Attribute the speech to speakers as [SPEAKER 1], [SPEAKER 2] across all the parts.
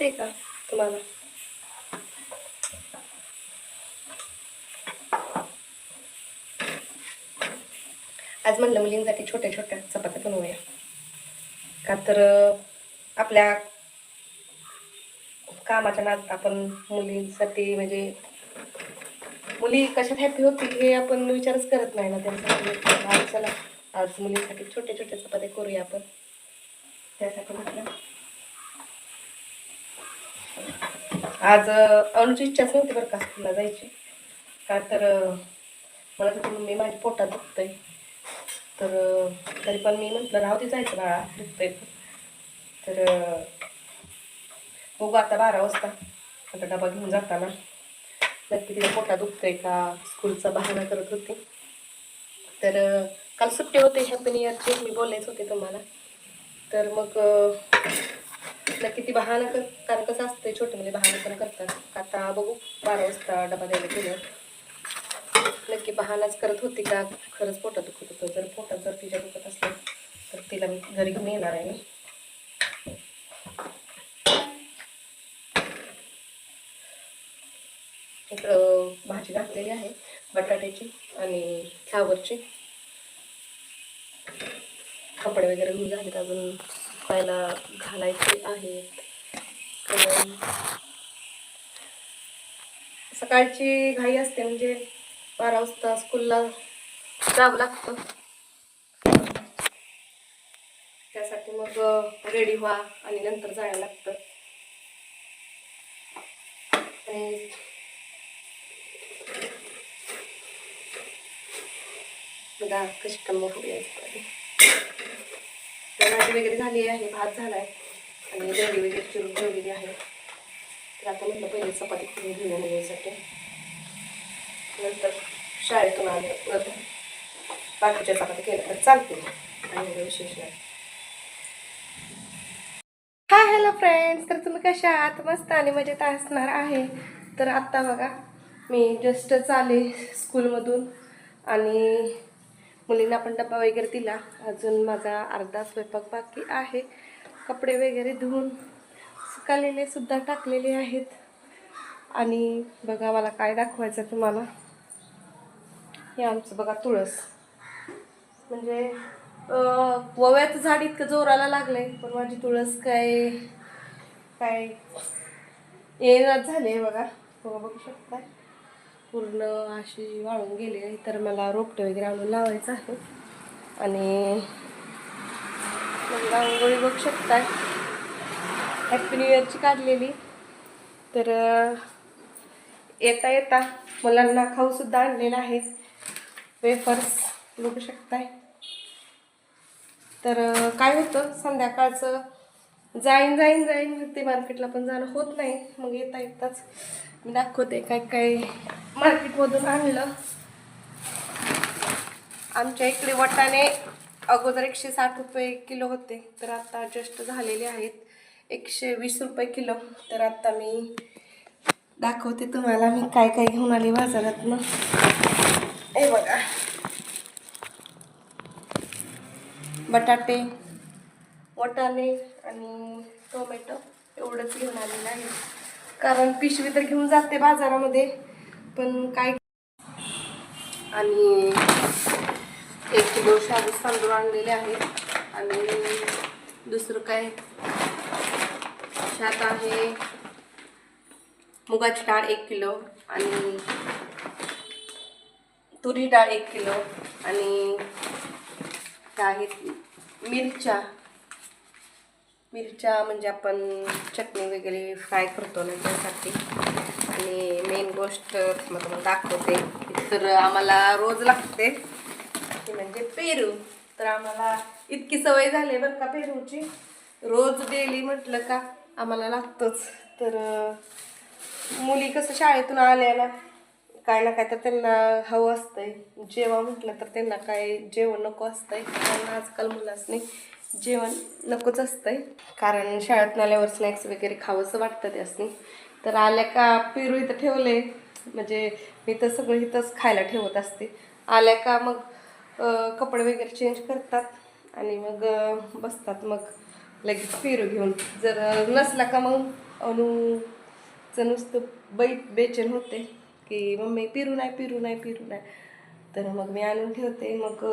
[SPEAKER 1] दिसते का तुम्हाला? आज म्हणलं मुलींसाठी छोट्या छोट्या चपात्या बनवूया. का तर आपल्या कामाच्या नात आपण मुलींसाठी म्हणजे मुली कशात हॅपी होतील हे आपण विचारच करत नाही ना त्यांसाठी आज चला आज मुलींसाठी छोट्या छोट्या चपात्या करूया आपण. त्यासाठी म्हटलं आज अनुची इच्छाच नव्हती बरं का स्कूलला जायची. का तर मला तर मी माझ्या पोटात दुखतंय. तर तरी पण मी म्हटलं राहू दे जायचं बाळा दुखतंय तर बघू आता बारा वाजता. आता डबा घेऊन जाताना. नक्की तिला पोटात दुखतंय का? स्कूलचा बहाणा करत होती. तर काल सुट्टी होते हॅपी इयरची मी बोलायच होते तुम्हाला. तर मग अं, नक्की ती कर कारण कसं असतंय छोटे मुले बहाणं पण करतात. आता बघू बारा वाजता डबा द्यायला गेलं. नक्की बहानाच करत होती का? खरंच पोटात दुखत होतं. जर पोटात जर तिच्या दुखत असलं तर तिला मी घरी घेऊन येणार आहे मी. इकडं भाजी घातलेली आहे बटाट्याची आणि फ्लावरची. कपडे वगैरे घेऊन झालेत अजून. कापायला घालायचे आहेत कारण सकाळची घाई असते म्हणजे बारा वाजता स्कूलला जावं लागतं. त्यासाठी मग रेडी व्हा आणि नंतर जायला लागतं. आणि बघा कशी कमी भाजी वगैरे झाली आहे भात झालाय. आणि दही वगैरे चिरून ठेवलेली आहे. तर आता म्हटलं पहिले चपाती करून घेऊन येण्यासाठी नंतर शाळेतून आलं. नंतर बाकीच्या चपाती केल्या तर चालतील. आणि विशेष नाही. हाय हॅलो फ्रेंड्स तर तुम्ही कशा आहात? मस्त आणि मजेत असणार आहे. तर आत्ता बघा मी जस्ट आले स्कूलमधून आणि मुलींना पण डबा वगैरे दिला. अजून माझा अर्धा स्वयंपाक बाकी आहे. कपडे वगैरे धुवून सुकालेले सुद्धा टाकलेले आहेत. आणि बघा मला काय दाखवायचं तुम्हाला. हे आमचं बघा तुळस. म्हणजे वव्याचं झाड इतकं जोराला लागलंय पण माझी तुळस काय काय येणार झाले बघा. बघा बघू शकताय. पूर्ण अशी वाळून गेली आहे तर मला रोपटे वगैरे आणून लावायचं आहे. आणि मग रांगोळी बघू शकताय. हॅपी न्यू इयरची काढलेली. तर येता येता मुलांना खाऊसुद्धा आणलेला आहे. वेफर्स बघू शकताय. तर काय होतं? संध्याकाळचं जाईन जाईन जाईन ते मार्केटला पण जाणं होत नाही. मग येता येताच मी दाखवते काय काय मार्केटमधून आणलं. आमच्या इकडे वटाणे अगोदर एकशे साठ रुपये किलो होते तर आता जस्ट झालेले आहेत. एकशे वीस रुपये किलो. तर आता मी दाखवते तुम्हाला मी काय काय घेऊन आले बाजारातनं. हे बघा. बटाटे वटाणे आणि टोमॅटो एवढंच घेऊन आलेलं आहे. कारण पिशवी तर घेऊन जाते बाजारामध्ये पण काय आणि एक किलो शाबू तांदूळ आणलेले आहेत आणि दुसरं काय? ह्यात आहे मुगाची डाळ एक किलो आणि तुरी डाळ एक किलो आणि त्या आहेत मिरच्या. मिरच्या म्हणजे आपण चटणी वगैरे फ्राय करतो ना त्यासाठी. आणि मेन गोष्ट मग तुम्हाला दाखवते. तर आम्हाला रोज लागते. ती म्हणजे पेरू. तर आम्हाला इतकी सवय झाली बरं का पेरूची. रोज डेली म्हटलं का आम्हाला लागतंच. तर मुली कसं शाळेतून आल्या ना काय ना काय तर त्यांना हवं असतंय. जेव्हा म्हटलं तर त्यांना काय जेवण नको असतंय. कारण आजकाल मुलांनी जेवण नकोच असतंय. कारण शाळेत आल्यावर स्नॅक्स वगैरे खावंसं वाटतं त्यासनी तर आल्या का पेरू इथं ठेवले म्हणजे मी तर सगळं इथंच खायला ठेवत असते. आल्या का मग कपडे वगैरे चेंज करतात. आणि मग बसतात. मग लगेच पेरू घेऊन. जर नसला का मग अनुचं नुसतं बै बेचैन होते. की मम्मी पिरू नाही पिरू नाही पिरू नाही. तर मग मी आणून ठेवते. मग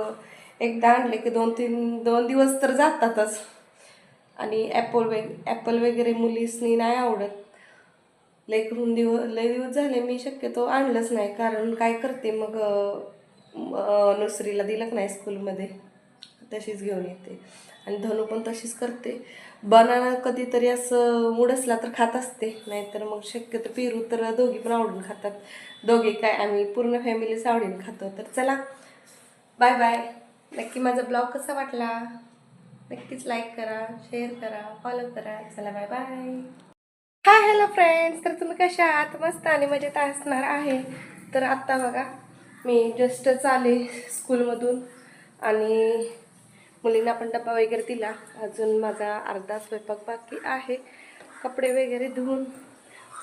[SPEAKER 1] एकदा आणले की दोन तीन दोन दिवस तर जातातच. आणि ॲपल वेग ॲपल वगैरे मुलीसनी नाही आवडत. लेकरून दिवस लय दिवस झाले मी शक्यतो आणलंच नाही. कारण काय करते मग नर्सरीला दिलं नाही स्कूलमध्ये तशीच घेऊन येते. आणि धनू पण तशीच करते. बनाना कधीतरी असं मूड असला तर खात असते. नाहीतर मग शक्यतो पेरू तर दोघी पण आवडून खातात. दोघे काय आम्ही पूर्ण फॅमिलीच आवडीने खातो. तर चला बाय बाय नक्की माझा ब्लॉग कसा वाटला? नक्कीच लाईक करा शेअर करा फॉलो करा. चला bye bye hi hello friends तर तुम्ही कशा आहात? मस्त आणि मजेत असणार आहे. तर आत्ता बघा मी जस्टच आले स्कूलमधून आणि मुलींना पण डबा वगैरे दिला. अजून माझा अर्धा स्वयंपाक बाकी आहे. कपडे वगैरे धुवून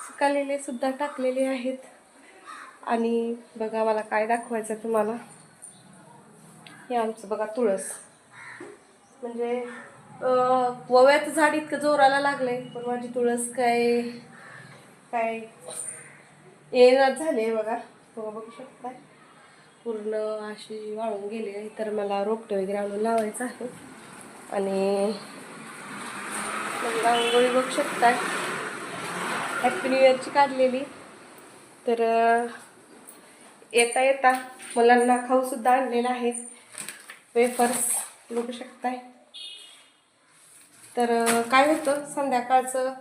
[SPEAKER 1] सुकालेले सुद्धा टाकलेले आहेत. आणि बघा मला काय दाखवायचं तुम्हाला. हे आमचं बघा तुळस. म्हणजे अं, वव्याचं झाड इतकं जोराला लागलंय पण माझी तुळस काय काय येणार झाले बघा. बघा बघू शकता पूर्ण अशी वाळून गेली आहे तर मला रोपटे वगैरे आणून लावायचं आहे. आणि मग रांगोळी बघू शकता हॅपी न्यू इयरची काढलेली. तर येता येता मुलांना खाऊसुद्धा आणलेला आहे. वेफर्स बघू शकताय. तर काय होतं? संध्याकाळचं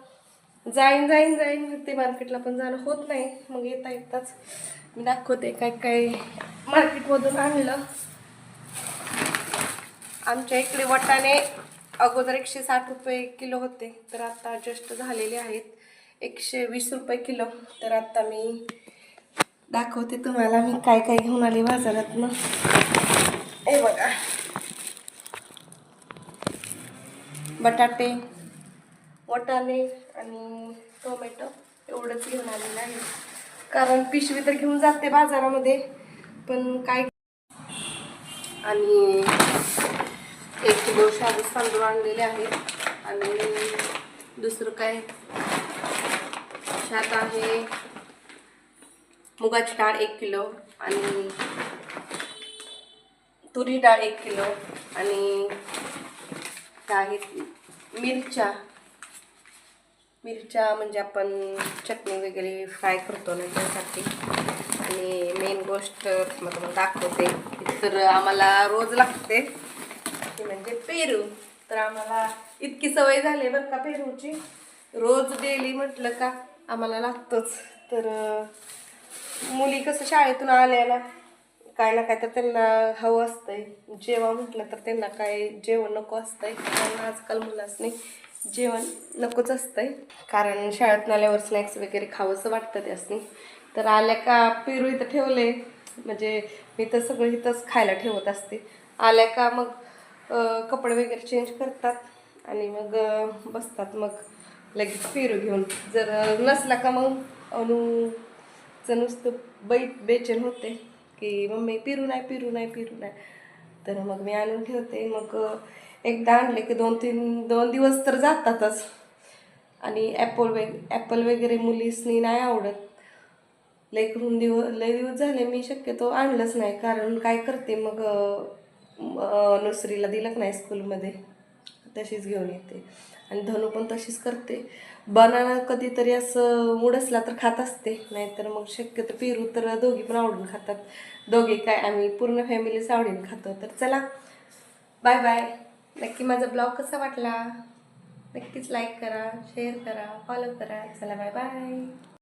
[SPEAKER 1] जाईन जाईन जाईन ते मार्केटला पण जाणं होत नाही. मग येता येताच मी दाखवते काय काय मार्केटमधून आणलं. आमच्या इकडे वटाणे अगोदर एकशे साठ रुपये किलो होते तर आता जस्ट झालेले आहेत. एकशे वीस रुपये किलो. तर आता मी दाखवते तुम्हाला मी काय काय घेऊन आले बाजारातनं. हे बघा. बटाटे वटाणे आणि टोमॅटो एवढंच घेऊन आलेलं आहे. कारण पिशवी तर घेऊन जाते बाजारामध्ये पण काय? आणि एक किलो शाबू तांदूळ आणलेले आहेत. आणि दुसरं काय? शात आहे मुगाची डाळ एक किलो आणि तुरी डाळ एक किलो आणि काही मिरच्या. मिरच्या म्हणजे आपण चटणी वगैरे फ्राय करतो ना त्यासाठी. आणि मेन गोष्ट मग तुम्हाला दाखवते तर आम्हाला रोज लागते ती म्हणजे पेरू. तर आम्हाला इतकी सवय झाली बरं का पेरूची. रोज डेली म्हटलं का आम्हाला लागतंच. तर मुली कसं शाळेतून आल्याला काय ना काय तर त्यांना हवं असतंय. जेवा म्हटलं तर त्यांना काय जेवण नको असतंय. कारण आजकाल मुलांनी जेवण नकोच असतंय. कारण शाळेत आल्यावर स्नॅक्स वगैरे खावंसं वाटतं त्यासनी. तर आल्या का पेरू इथं ठेवले म्हणजे मी तर सगळं इथंच खायला ठेवत असते. आल्या का मग कपडे वगैरे चेंज करतात. आणि मग बसतात मग लगेच पेरू घेऊन. जर नसला का मग अनुचं नुसतं बै बेचैन होते. की मम्मी पिरू नाही पिरू नाही पिरू नाही. तर मग मी आणून ठेवते. मग एकदा आणले की दोन तीन दोन दिवस तर जातातच. आणि ॲपल वेग ॲपल वगैरे मुलीसनी नाही आवडत. लेकरून दिवस लय दिवस झाले मी शक्यतो आणलंच नाही. कारण काय करते मग नर्सरीला दिलं नाही स्कूलमध्ये. तशीच घेऊन येते. आणि धनू पण तशीच करते. बनाना कधीतरी असं मूड असला तर खात असते. नाहीतर मग शक्यतो पेरू तर दोघी पण आवडून खातात. दोघे काय आम्ही पूर्ण फॅमिलीच आवडीने खातो. तर चला बाय बाय नक्की माझा ब्लॉग कसा वाटला? नक्कीच लाईक करा शेअर करा फॉलो करा. चला बाय बाय